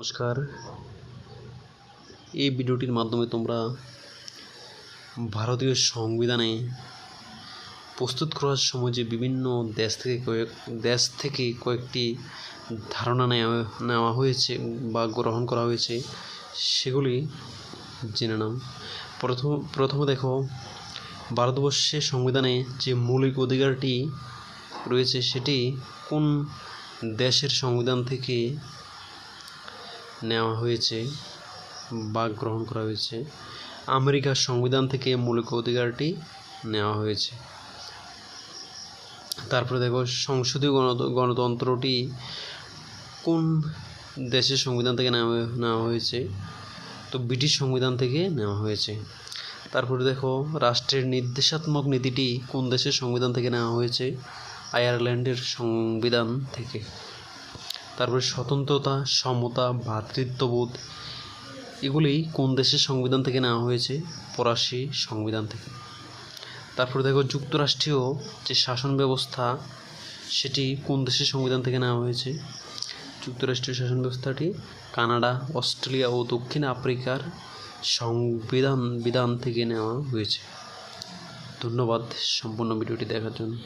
নমস্কার। এই ভিডিওটির মাধ্যমে তোমরা ভারতীয় সংবিধানে প্রস্তুত করার সময় যে বিভিন্ন দেশ থেকে কয়েক, দেশ থেকে কয়েকটি ধারণা নেওয়া নেওয়া হয়েছে বা গ্রহণ করা হয়েছে, সেগুলি জেনে নাও। প্রথম, প্রথমে দেখো ভারতবর্ষের সংবিধানে যে মৌলিক অধিকারটি রয়েছে, সেটি কোন দেশের সংবিধান থেকে নেওয়া হয়েছে বা গ্রহণ করা হয়েছে। আমেরিকার সংবিধান থেকে মৌলিক অধিকারটি নেওয়া হয়েছে। তারপরে দেখো, সংসদীয় গণত- গণতন্ত্রটি কোন দেশের সংবিধান থেকে নেওয়া নেওয়া হয়েছে? তো ব্রিটিশ সংবিধান থেকে নেওয়া হয়েছে। তারপরে দেখো, রাষ্ট্রের নির্দেশাত্মক নীতিটি কোন দেশের সংবিধান থেকে নেওয়া হয়েছে? আয়ারল্যান্ডের সংবিধান থেকে। তারপরে স্বতন্ত্রতা, সমতা, ভ্রাতৃত্ববোধ এগুলি কোন দেশের সংবিধান থেকে নেওয়া হয়েছে? ফরাসি সংবিধান থেকে। তারপরে দেখো যুক্তরাষ্ট্রীয় যে শাসন ব্যবস্থা, সেটি কোন দেশের সংবিধান থেকে নেওয়া হয়েছে? যুক্তরাষ্ট্রীয় শাসন ব্যবস্থাটি কানাডা, অস্ট্রেলিয়া ও দক্ষিণ আফ্রিকার সংবিধান, বিধান থেকে নেওয়া হয়েছে। ধন্যবাদ সম্পূর্ণ ভিডিওটি দেখার জন্য।